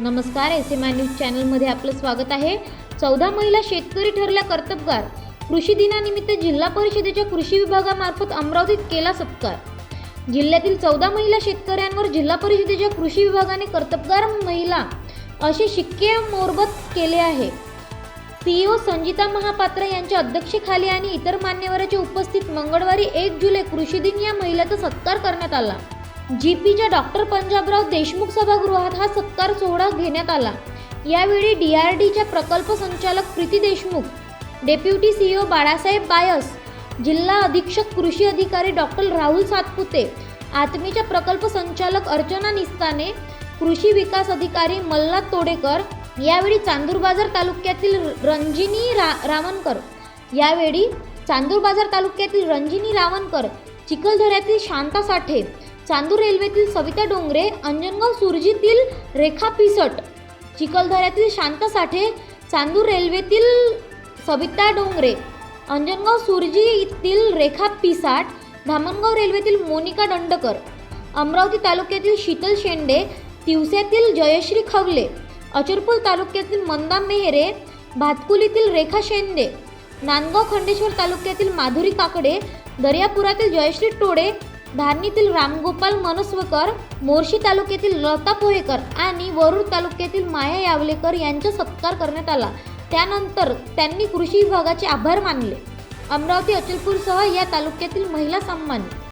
नमस्कार S M I news चॅनलमध्ये आपलं स्वागत आहे. चौदा महिला शेतकरी ठरल्या कर्तबगार. कृषी दिनानिमित्त जिल्हा परिषदेच्या कृषी विभागामार्फत अमरावतीत केला सत्कार. जिल्ह्यातील चौदा महिला शेतकऱ्यांवर जिल्हा परिषदेच्या कृषी विभागाने कर्तबगार महिला असे शिक्के मोरबत केले आहे. पीओ संजिता महापात्र यांच्या अध्यक्षतेखाली आणि इतर मान्यवरांच्या उपस्थित मंगळवारी एक जुलै कृषी दिन या महिलाचा सत्कार करण्यात आला. जीपीच्या डॉक्टर पंजाबराव देशमुख सभागृहात हा सत्कार सोहळा घेण्यात आला. यावेळी डीआरडीच्या प्रकल्प संचालक प्रीती देशमुख डेप्युटी सीईओ बाळासाहेब बायस जिल्हा अधीक्षक कृषी अधिकारी डॉक्टर राहुल सातपुते आत्मीच्या प्रकल्प संचालक अर्चना निस्ताने कृषी विकास अधिकारी मल्हार तोडेकर यावेळी चांदूर बाजार तालुक्यातील रंजिनी रा रावणकर यावेळी चांदूर बाजार तालुक्यातील रंजिनी रावणकर चिखलदऱ्यातील शांता साठे चांदूर रेल्वेतील सविता डोंगरे अंजनगाव सुरजीतील रेखा पिसट चिखलदऱ्यातील शांता साठे चांदूर रेल्वेतील सविता डोंगरे अंजनगाव सुरजी येथील रेखा पिसाट धामणगाव रेल्वेतील मोनिका दंडकर अमरावती तालुक्यातील शीतल शेंडे तिवस्यातील जयश्री खवले अचरपूर तालुक्यातील मंदा मेहरे भातकुलीतील रेखा शेंडे नांदगाव खंडेश्वर तालुक्यातील माधुरी काकडे दर्यापुरातील जयश्री टोडे धारणीतील रामगोपाल मनस्वकर मोर्शी तालुक्यातील लता पोहेकर आणि वरुड तालुक्यातील माया यावलेकर यांचा सत्कार करण्यात आला. त्यानंतर त्यांनी कृषी विभागाचे आभार मानले. अमरावती अचलपूरसह या तालुक्यातील महिला सन्मान